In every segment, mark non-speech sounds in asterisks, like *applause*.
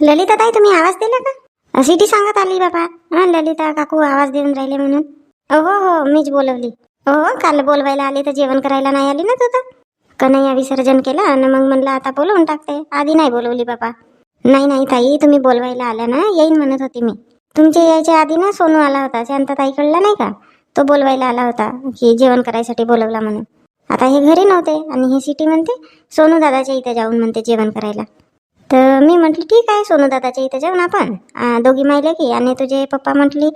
ललिता ताई तुम्ही आवाज दिला का? सिटी सांगत आली बाबा. हा ललिता काकू आवाज देऊन राहिले म्हणून. हो हो मीच बोलवली. हो हो, काल बोलवायला आली तर जेवण करायला नाही आली ना तू तर. कन्हैया विसर्जन केलं आणि मग म्हणलं आता बोलवून टाकते. आधी नाही बोलवली बाबा. नाही नाही ताई तुम्ही बोलवायला आल्या ना येईन म्हणत होती मी. तुमच्या यायच्या आधी ना सोनू आला होता शांता कळला नाही का? तो बोलवायला आला होता की जेवण करायसाठी बोलवला म्हणून. आता हे घरी नव्हते आणि हे सिटी म्हणते सोनू दादाच्या इथे जाऊन म्हणते जेवण करायला. तर मी म्हटली ठीक आहे सोनू दादाच्या जाऊ जाऊन आपण दोघी माहिले की आणि तुझे पप्पा म्हटली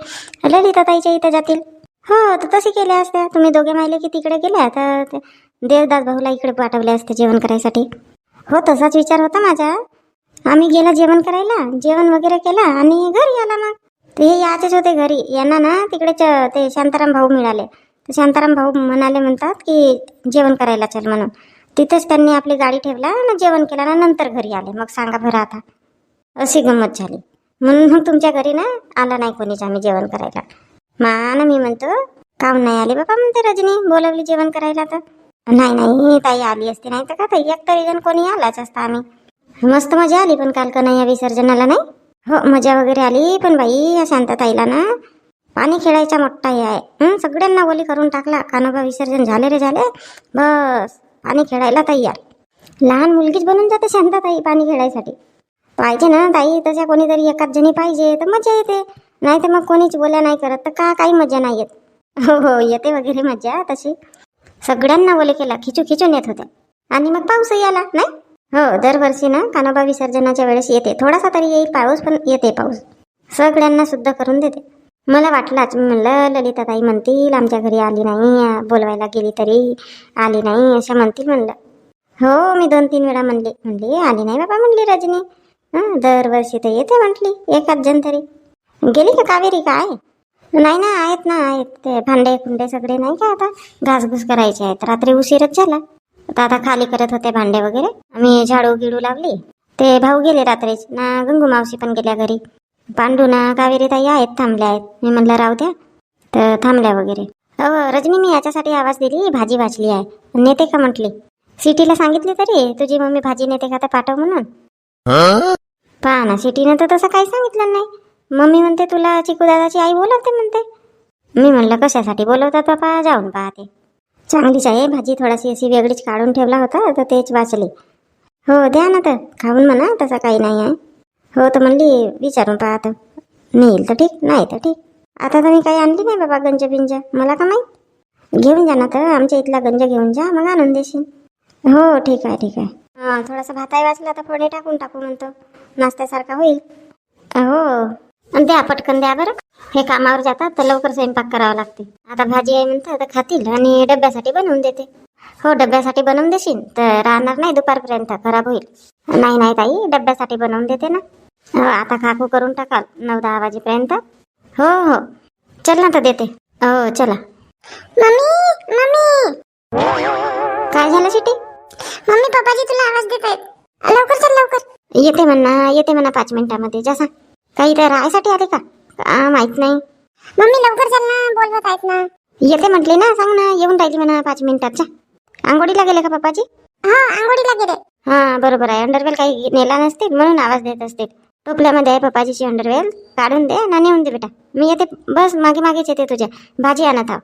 ललिताताईच्या इथं जातील. हो तर तसे केले असते. तुम्ही दोघे माहिले की तिकडे गेल्या तर ते देवदास भाऊला इकडे पाठवले असते जेवण करायसाठी. हो तसाच विचार होता माझा. आम्ही गेला जेवण करायला जेवण वगैरे केला आणि घरी आला मग. ते हे याचेच होते घरी. यांना ना तिकडे च- ते शांताराम भाऊ मिळाले. तर शांताराम भाऊ म्हणाले म्हणतात की जेवण करायला चल म्हणून. तिथेच त्यांनी आपली गाडी ठेवला आणि जेवण केलं ना नंतर घरी आले. मग सांगा बरं आता. अशी गंमत झाली. म्हणून मग तुमच्या घरी ना आला नाही कोणीच आम्ही जेवण करायला. मान मी म्हणतो काम नाही आले बाबा म्हणते रजनी. बोलवली जेवण करायला तर. नाही नाही ताई आली असती नाही तर का ताई? एक तरी जण कोणी आलाच असता आम्ही. मस्त मजा आली पण काल का नाही या विसर्जनाला नाही? हो मजा वगैरे आली पण बाई या शांतताईला ना पाणी खेळायचा मोठा हे आहे. सगळ्यांना बोली करून टाकला. कानोबा विसर्जन झाले रे झाले. बस. पाणी खेळायला तयार. लहान मुलगीच बनून जाते शांताताई पाणी खेळायसाठी. पाहिजे ना ताई तशा कोणीतरी एकाच जणी पाहिजे तर मजा येते. नाही तर मग कोणीच बोल्या नाही करत तर का काही मजा नाही येत. हो हो येते वगैरे मजा तशी. सगळ्यांना बोले केला खिचू खिचून येत होत्या. आणि मग पाऊसही आला नाही? हो दरवर्षी ना कानोबा विसर्जनाच्या वेळेस येते. थोडासा तरी येईल पाऊस पण येते पाऊस. सगळ्यांना शुद्ध करून देते. मला वाटलाच म्हणलं ललिताताई म्हणतील आमच्या घरी आली नाही बोलवायला गेली तरी आली नाही असं म्हणतील म्हणलं. हो मी दोन तीन वेळा म्हणले म्हणले आली नाही बाबा म्हणली रजनी. हां दरवर्षी तर येते म्हटली एकाच जण तरी. गेली का कावेरी काय? नाही ना आहेत ना आहेत ते भांडे कुंडे सगळे नाही का आता? घासघूस करायचे आहेत रात्री उशीरच झाला. तर आता खाली करत होते भांडे वगैरे. आम्ही झाडू गिडू लावली. ते भाऊ गेले रात्रीच. ना गंगू मावशी पण गेल्या घरी. पांडू ना कावेरी ताई आहेत थांबल्या आहेत. मी म्हणलं राहू द्या. तर थांबल्या वगैरे. हो रजनी मी याच्यासाठी आवाज दिली भाजी वाचली आहे. नेते का म्हटली? सिटीला सांगितली तरी तुझी मम्मी भाजी नेते का तर पाठव म्हणून. पहा ना सिटीनं तर तसं काही सांगितलं नाही. मम्मी म्हणते तुला चिकू दादाची आई बोलवते म्हणते. मी म्हणलं कशासाठी बोलवतात पप्पा? जाऊन पाहते. चांगलीच आहे भाजी थोडीशी अशी वेगळीच काढून ठेवला होता तर तेच वाचली. हो द्या ना तर. खाऊन म्हणा तसं काही नाही आहे. हो तर म्हणली विचारून पाहत. नेईल तर ठीक नाही तर ठीक. आता तर मी काही आणली नाही बाबा गंज बिंज. मला का माहीत? घेऊन जा ना तर आमच्या इथला गंज घेऊन जा मग आणून देशील. हो ठीक आहे ठीक आहे. हां थोडासा भाताही वाचला तर फोडणी टाकून टाकू म्हणतो. नाश्त्यासारखा होईल. हो. द्या पटकन द्या बरं. हे कामावर जातात तर लवकर स्वयंपाक करावा लागते. आता भाजी आहे म्हणतात तर खातील आणि डब्यासाठी बनवून देते. हो डब्यासाठी बनवून देशील तर राहणार नाही दुपारपर्यंत खराब होईल. नाही नाही ताई डब्यासाठी बनवून देते ना. हो आता काकू करून टाकाल नऊ दहा वाजेपर्यंत. हो हो. चल ना तर देते. हो चला. Mummy mummy. काय झालं सिटी मम्मी पप्पाजी तुला आवाज देत आहेत. लवकर चल लवकर. येते म्हणा येते म्हणा पाच मिनिटामध्ये. जसा काही तर राहायसाठी आले का? आ, माहीत नाही. मम्मी लवकर चल ना. बोलवत आहेत ना. येते म्हटली ना सांग ना. येऊन राहिली म्हणा पाच मिनिटाच्या आंघोळीला गेले का पप्पाजी? हा आंघोळीला गेले. हा बरोबर आहे. अंडरवेल काही नेला नसतील म्हणून आवाज देत असतील टोपल्यामध्ये आहे पप्पाजीची अंडरवेल काढून दे ना नेऊन दे बेटा. मी येते. बस मागे मागेच येते तुझ्या. भाजी आणत आहो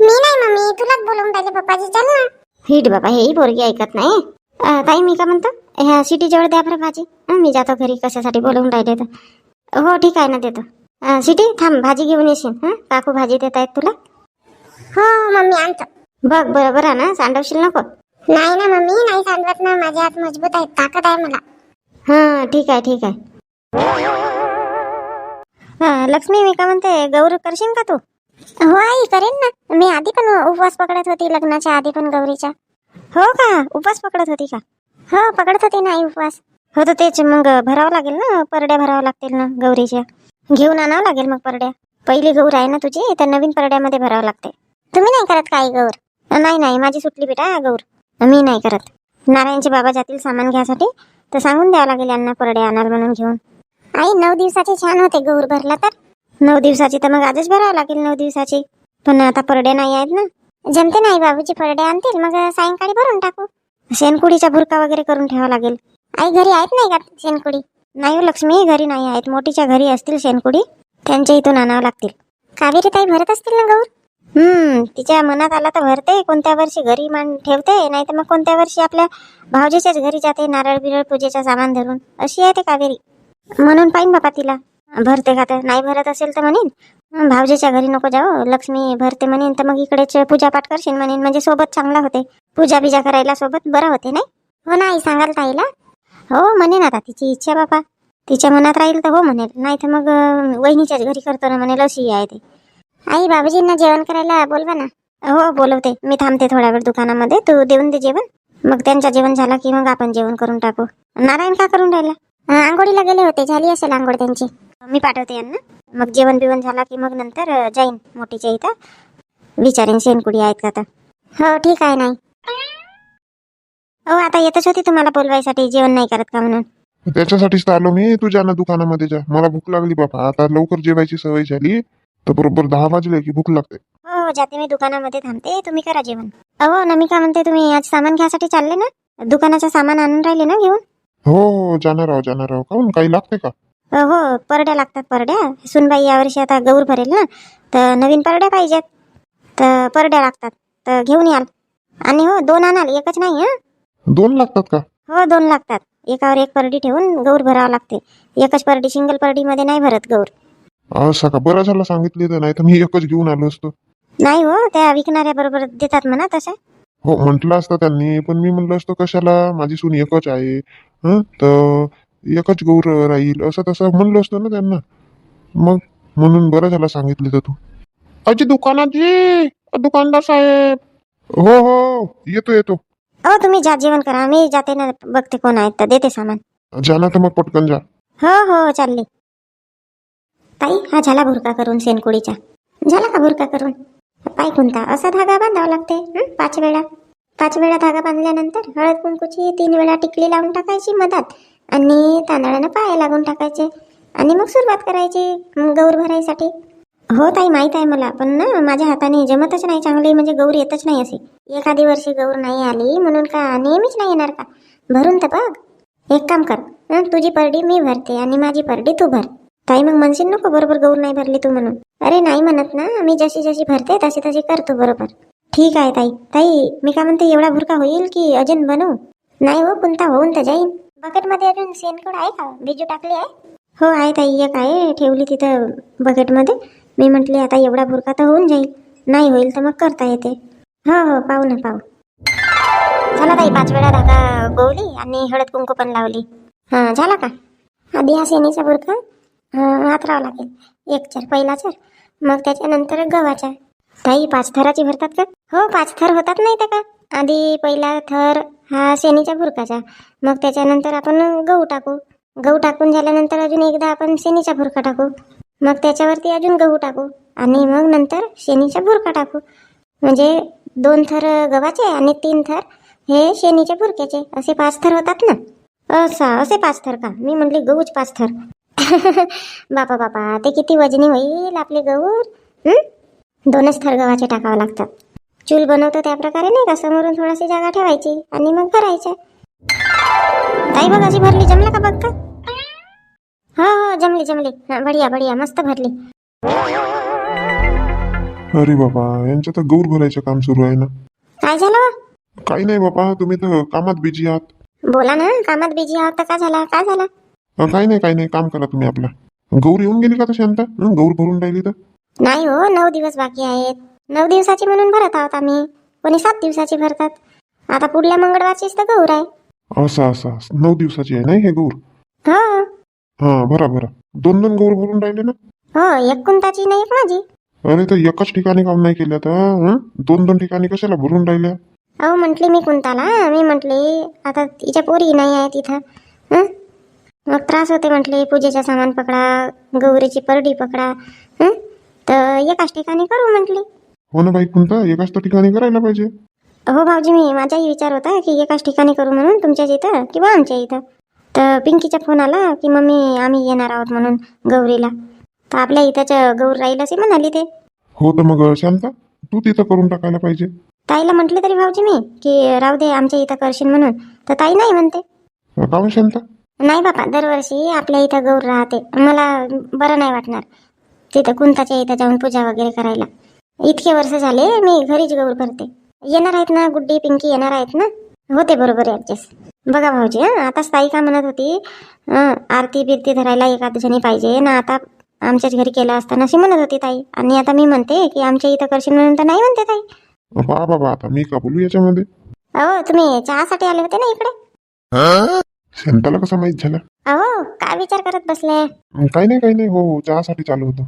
मी नाही मम्मी तुलाच बोलवून राहिले पप्पाजी चल ना. हिट बाबा हेही पोरगी ऐकत नाही. अं, ताई मी का म्हणतो? ह्या सिटी जवळ द्या बरं भाजी. हं, मी जातो घरी कशासाठी बोलवून राहिले तर. हो ठीक आहे ना देतो. अं, सिटी थांब भाजी घेऊन येशील. हां? काकू भाजी देत आहेत तुला? हो मम्मी आणतो. बघ बरं बरं ना? सांडवशील नको? नाही ना मम्मी नाही सांगत ना. माझे हात मजबूत आहेत ताकद आहे मला. हां ठीक आहे ठीक आहे. लक्ष्मी मी का म्हणते गौर करशील का तू? हो आई करेन ना. मी आधी पण उपवास पकडत होती लग्नाच्या आधी पण गौरीच्या. हो का? उपवास पकडत होती का? हो पकडत होती ना आई उपवास. हो तर तेच मग भरावं लागेल ना परड्या भरावं लागतील ना गौरीच्या. घेऊन आणावं लागेल मग परड्या. पहिली गौर आहे ना तुझी तर नवीन परड्यामध्ये भरावं लागते. तुम्ही नाही करत का आई गौर? नाही नाही माझी सुटली बेटा गौर. मी नाही करत. नारायणचे बाबा जातील सामान घ्यासाठी तर सांगून द्यावं लागेल यांना परडे आणाल म्हणून घेऊन. आई नऊ दिवसाचे छान होते गौर भरला तर. नऊ दिवसाची तर मग आजच भरावं लागेल नऊ दिवसाची. पण आता परडे नाही आहेत ना. जमते नाही बाबूची परडे आणतील मग सायंकाळी भरून टाकू. शेणकुडीचा भुरका वगैरे करून ठेवा लागेल. आई घरी आहेत नाही का शेणकुडी? नाही हो लक्ष्मी घरी नाही आहेत. मोठीच्या घरी असतील शेणकुडी. त्यांच्या इथून आणावं लागतील. कावेरी ताई भरत असतील ना गौर हम्म तिच्या मनात आला तर भरते. कोणत्या वर्षी घरी मान ठेवते नाही तर मग कोणत्या वर्षी आपल्या भाऊजीच्याच घरी जाते नारळ बिरळ पूजेचं सामान धरून. अशी आहे ते कावेरी. म्हणून पाहिन बापा तिला. भरते का तर नाही भरत असेल तर म्हणेन. भाऊजीच्या घरी नको जाऊ. लक्ष्मी भरते म्हणेन तर मग इकडेच पूजापाठ करशील म्हणेन. म्हणजे सोबत चांगला होते. पूजा बिजा करायला सोबत बरं होते नाही? हो ना आई सांगाल ताईला? हो म्हणेन आता. तिची इच्छा बापा. तिच्या मनात राहील तर हो म्हणेल. नाही तर मग वहिनीच्याच घरी करतो ना म्हणेल. अशी आहे ते. आई बाबाजींना जेवण करायला बोलवा ना. हो बोलवते. मी थांबते थोडा वेळ दुकानामध्ये. तू देऊन दे जेवण. मग त्यांचं जेवण झालं की मग आपण जेवण करून टाकू. नारायण का करून राहिला? आंघोळीला गेले होते. झाली असेल आंघोळ त्यांची. मी पाठवते यांना. मग जेवण बिवण झाला की मग नंतर जाईन मोठीच्या इथं. विचारेन शेणकुडी आहेत का तर हो ठीक आहे नाही. हो आता येतच होती तुम्हाला बोलवायसाठी. जेवण नाही करत का म्हणून? त्याच्यासाठीच तर आलो मी. तू जा ना दुकानामध्ये जा. मला भूक लागली बाबा. आता लवकर जेवायची सवय झाली तर बरोबर दहा वाजले की भूक लागते. हो हो जाते मी दुकानामध्ये थांबते. तुम्ही करा जेवण. अहो ना मी काय म्हणते तुम्ही आज सामान घ्यायसाठी चालले ना? दुकानाचं सामान आणून राहिले ना घेऊन? हो हो जाणार आहो जाणार आहो. काहून? काही लागते का? अ, हो परड्या लागतात परड्या. सुनबाई यावर्षी आता गौर भरेल ना. तर नवीन परड्या पाहिजेत. तर परड्या लागतात. तर घेऊन याल. आणि हो दोन आणाल. एकच नाही हं? दोन लागतात का? हो दोन लागतात. एकावर एक परडी ठेवून गौर भरावं लागते. एकच परडी सिंगल परडीमध्ये नाही भरत गौर असं का? बरं झालं सांगितले तर नाही तर मी एकच घेऊन आलो असतो. नाही हो त्या विकणाऱ्या बरोबर देतात म्हणा तसं हो म्हटलं असतं त्यांनी पण मी म्हणलं असतं कशाला? माझी सून एकच आहे. हं? तर एकच गौर राहील असं तसं म्हणलं असतं ना त्यांना. मग म्हणून बरं झालं सांगितलं तर तू. अजी दुकानात ये दुकानदार साहेब. हो हो येतो येतो. हो तुम्ही जा जेवण करा. मी जाते ना बघते कोण आहेत तर देते सामान. जा ना तर मग पटकन जा. हो हो चालली. ताई हा झाला भुरका करून शेणकुडीचा. झाला का भुरका करून? पाय कोणता असा धागा बांधावा लागते हं? पाच वेळा. पाच वेळा धागा बांधल्यानंतर हळद कुंकूची तीन वेळा टिकली लावून टाकायची मधात आणि तांदळानं पाय लागून टाकायचे. आणि मग सुरुवात करायची गौर भरायसाठी. हो ताई माहीत आहे मला पण ना माझ्या हाताने जमतच नाही चांगली म्हणजे गौर येतच नाही असे. एखादी वर्षी गौर नाही आली म्हणून का नेहमीच नाही येणार का? भरून तर बघ. एक काम कर तुझी परडी मी भरते आणि माझी परडी तू भर. ताई मग म्हणशील नको बरोबर गौर नाही भरली तू म्हणून. अरे नाही म्हणत ना मी जशी जशी भरते तशी तशी करतो बरोबर. ठीक आहे ताई. ताई मी काय म्हणते एवढा भुरका होईल की अजून बनवू नाही हो कोणता होऊन तर जाईन. बकेटमध्ये अजून सेनकोड आहे का? बिजू टाकली आहे? हो आहे ताई एक आहे. ठेवली तिथं बकेटमध्ये. मी म्हटली आता एवढा भुरका तर होऊन जाईल. नाही होईल तर मग करता येते. हो हो पाहू ना पाहू. झाला ताई पाच वेळा धागा गोवली आणि हळद कुंकू पण लावली. हां झाला का? आधी हा शेणीचा भुरका. हात राहावा लागेल. एक चार पहिला चार. मग त्याच्यानंतर गव्हाचा. ताई पाच थराची भरतात का? हो पाच थर होतात नाही तर का? आधी पहिला थर हा शेणीच्या भुरकाचा. मग त्याच्यानंतर आपण गहू टाकू. गहू टाकून झाल्यानंतर अजून एकदा आपण शेणीचा भुरका टाकू. मग त्याच्यावरती अजून गहू टाकू. आणि मग नंतर शेणीचा भुरका टाकू. म्हणजे दोन थर गव्हाचे आणि तीन थर हे शेणीच्या भुरक्याचे. असे पाच थर होतात ना? असा असे पाच थर का? मी म्हणली गहूच पाच थर. *laughs* बापा बापा ते किती वजनी होईल आपले गहू? दोनच थर गव्हाचे टाकावं लागतात चूल बनवतो त्या प्रकारे नाही का? समोरून थोडीशी जागा ठेवायची आणि मग भरायचं. ताई बघ अशी भरली. जमलं का बघ का? हो हो जमली जमली. हा, बढिया बढिया. मस्त भरली. अरे बाबा यांचं तर गौर भरायचं काम सुरू आहे ना? काय झालं? काही नाही बाबा तुम्ही तर कामात बिझी आहात. बोला ना कामात बिझी आहोत तर काय झाला? काय झालं? अं, काही नाही काही नाही. काम करा तुम्ही आपला. गौर येऊन गेली का तशी शांता गौर भरून राहिली तर? नाही हो नऊ दिवस बाकी आहेत. नऊ दिवसाची म्हणून भरत आहोत आम्ही. कोणी सात दिवसाची भरतात. आता पुढल्या मंगळवारचीच तर गौर आहे. असं असं. नऊ दिवसाची आहे नाही हे गौर? हो. हा भरा भरा दोन दोन गौर भरून राहिले ना? हो एक कुंताची नाही एक माझी. अरे तर एकाच ठिकाणी काम नाही केलं तर हं? दोन दोन ठिकाणी कशाला भरून राहिल्या अहो म्हटली मी कुंताला. मी म्हटली आता तिच्या पोरी नाही आहे तिथं हं? मग त्रास होते म्हटले पूजेचं सामान पकडा गौरीची परडी पकडा. हं? तर एकाच ठिकाणी करू म्हटली. हो ना बाई कोणता एकाच तर ठिकाणी करायला पाहिजे. हो भाऊजी मी माझाही विचार होता की एकाच ठिकाणी करू म्हणून तुमच्याच इथं किंवा आमच्या इथं. तर पिंकीचा फोन आला की मम्मी आम्ही येणार आहोत म्हणून गौरीला. तर आपल्या इथंच गौर राहील असे म्हणाली ते. हो तर मग शांता तू तिथं करून टाकायला पाहिजे. ताईला म्हटले तरी भाऊजी मी की राहू दे आमच्या इथं करशील म्हणून. तर ताई नाही म्हणते. अं, का हो शांता? नाही बापा दरवर्षी आपल्या इथं गौर राहते. मला बरं नाही वाटणार. तिथं कुंताच्या इथं जाऊन पूजा वगैरे करायला. इतके वर्ष झाले मी घरीच गौर करते. येणार आहेत ना गुड्डी पिंकी येणार आहेत ना? होते बरोबर ऍडजस्ट बघा भाऊजी हं, आता स्थायी का म्हणत होती आरती बिरती धरायला एखाद जणी पाहिजे. ना आता आमच्याच घरी केलं असताना अशी म्हणत होती ताई. आणि आता मी म्हणते की आमच्या इथं करशील म्हणून तर नाही म्हणते ताई. पहा बाबा आता मी का बोलू याच्यामध्ये? अहो तुम्ही चहासाठी आले होते ना इकडे? शांताला कसा माहीत झाला? अहो काय विचार करत बसले? काही नाही काही नाही. हो हो चहासाठी चालू होतं.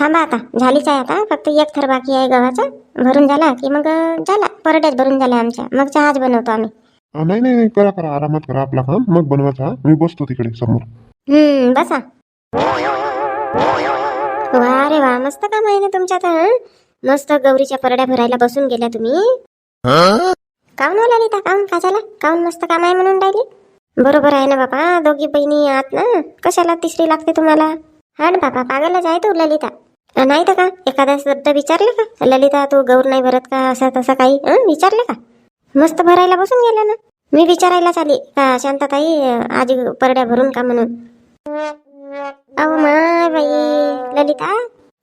थांबा आता झालीच आहे आता फक्त एक थर बाकी आहे गव्हाचा. भरून झाला की मग झाला. परड्याच भरून झाल्या आमच्या. मग चहाच बनवतो आम्ही. अं, नाही नाही नाही, करा करा. आरामात करा आपला काम. मग बनवा चहा मी बसतो तिकडे समोर. हम्म बसा. वा रे वा मस्त काम आहे ना तुमच्यात हं? मस्त गौरीच्या परड्या भरायला बसून गेल्या तुम्ही. काऊन होला लिता काऊन? का झाला? काऊन मस्त काम आहे म्हणून राहिली? बरोबर आहे ना बाबा दोघी बहिणी आहात ना? कशाला तिसरी लागते तुम्हाला? हा ना बाबा पागलच आहे तू ललिता. नाही तर का? एखादा शब्द विचारले का? ललिता तू गौर नाही भरत का? असं तसं काही विचारले का? मस्त भरायला बसून गेला ना. मी विचारायलाच आली का शांताताई आजी परड्या भरून का म्हणून? अहो माय बाई ललिता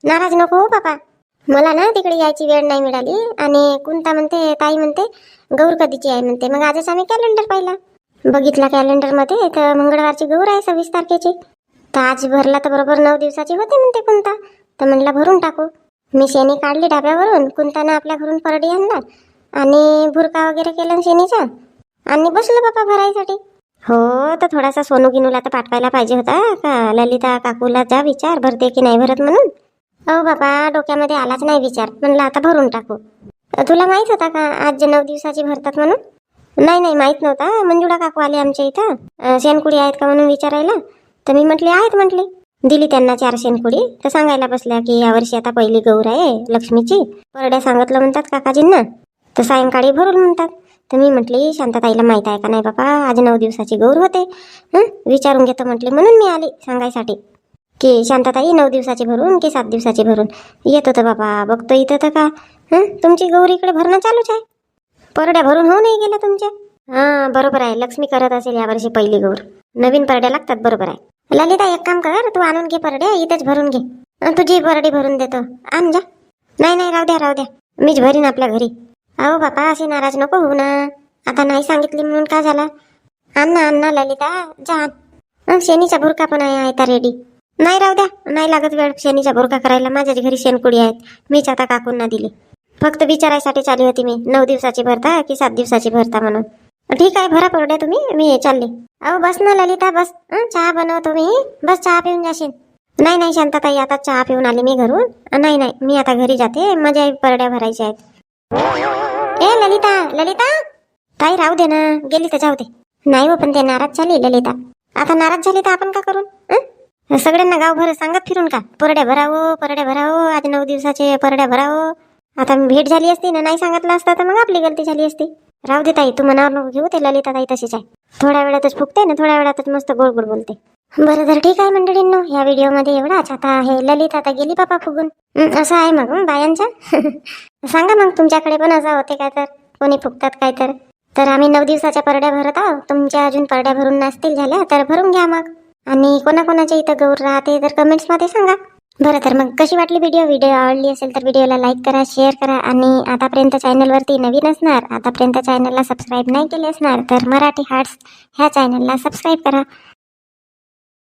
नाराज नको हो बाबा. मला ना तिकडे यायची वेळ नाही मिळाली आणि कुंता म्हणते ताई म्हणते गौर कधीची आहे म्हणते. मग आजच आम्ही कॅलेंडर पाहिला. बघितला कॅलेंडरमध्ये तर मंगळवारची गौर आहे सव्वीस तारखेची. तर आज भरला तर बरोबर नऊ दिवसाची होते म्हणते कुंता. तर म्हटलं भरून टाकू. मी शेणी काढली डाब्यावरून कुंतानं आपल्या घरून परडी आणला आणि भुरका वगैरे केला शेणीचा. आणि बसलो बापा भरायसाठी. हो तर थोडासा सोनू गिनूला तर पाठवायला पाहिजे होता का ललिता काकूला जा विचार भरते की नाही भरत म्हणून. अहो बाबा डोक्यामध्ये आलाच नाही विचार म्हणलं आता भरून टाकू. तुला माहीत होता का आज जे नऊ दिवसाची भरतात म्हणून? नाही नाही माहीत नव्हता. मंजुळा काकू आले आमच्या इथं. शेणकुडी आहेत का म्हणून विचारायला? तर मी म्हटली आहेत म्हटली. दिली त्यांना चार शेणकुडी. तर सांगायला बसल्या की यावर्षी आता पहिली गौर आहे लक्ष्मीची. परड्या सांगितलं म्हणतात काकाजींना. तर सायंकाळी भरून म्हणतात तर मी म्हटली शांताताईला माहीत आहे का नाही बाबा आज नऊ दिवसाची गौर होते. हं? विचारून घेतो म्हटली म्हणून मी आली सांगायसाठी. की शांताताई नऊ दिवसाची भरून की सात दिवसाची भरून? येतो तर बाबा बघतो इथं तर का. हं? तुमची गौर इकडे भरणं चालूच आहे. परड्या भरून होऊ नाही गेलं तुमच्या? हां बरोबर आहे लक्ष्मी करत असेल यावर्षी पहिली गौर. नवीन परड्या लागतात बरोबर आहे. ललिता एक काम कर तू आणून घे परडे इथेच भरून घे. तुझी परडी भरून देतो. आण जा. नाही नाही राहू द्या राहू द्या. मीच भरीन आपल्या घरी. अहो बापा अशी नाराज नको होऊ ना. आता नाही सांगितली म्हणून का झाला? आण ना आण ना ललिता जा शेनीचा शेणीचा भुरका पण आहे आता रेडी नाही राहू द्या. नाही लागत वेळ शेनीचा भुरका करायला. माझ्याच घरी शेणकुडी आहेत. मीच आता काकूंना दिली. फक्त विचारायसाठी चालली होती मी. नऊ दिवसाची भरता की सात दिवसाची भरता म्हणून. ठीक आहे भरा परड्या तुम्ही. मी चालले. अहो बस ना ललिता बस. हं, चहा बनवतो मी बस चहा पिऊन जाशील. नाही नाही शांताताई आता चहा पिऊन आली मी घरून. नाही नाही मी आता घरी जाते. माझ्या परड्या भरायच्या आहेत. ए ललिता ललिता. ताई राहू दे ना. गेली तर जाऊ दे. नाही हो पण ते नाराज झाली ललिता. आता नाराज झाली तर आपण का करू? हं? सगळ्यांना गावभर सांगत फिरून का? परड्या भरावो परड्या भरावो आज नऊ दिवसाचे परड्या भरावो. आता भेट झाली असती ना नाही सांगितलं असतं तर मग आपली गलती झाली असती. राहू दे ताई तू मनावर नको घेऊ ते ललिता ताई तशीच आहे. थोड्या वेळातच फुकते ना थोड्या वेळातच मस्त गोड गोड बोलते. बरं तर ठीक आहे मंडळींनो या व्हिडिओमध्ये एवढाच. आता हे ललित आता गेली पापा फुगून. असं आहे मग बायांचं *laughs* सांगा मग तुमच्याकडे पण असं होते काय तर? कोणी फुकतात काय तर? तर आम्ही नऊ दिवसाच्या परड्या भरत आहोत. तुमच्या अजून परड्या भरून नसतील झाल्या तर भरून घ्या मग. आणि कोणाकोणाच्या इथं गौर राहते तर कमेंट्समध्ये सांगा. बरं तर मग कशी वाटली व्हिडिओ व्हिडिओ आवडली असेल तर व्हिडिओला लाईक करा शेअर करा आणि आतापर्यंत चॅनलवरती नवीन असणार आतापर्यंत चॅनलला सबस्क्राईब नाही केले असणार तर मराठी हार्ट्स ह्या चॅनलला सबस्क्राईब करा.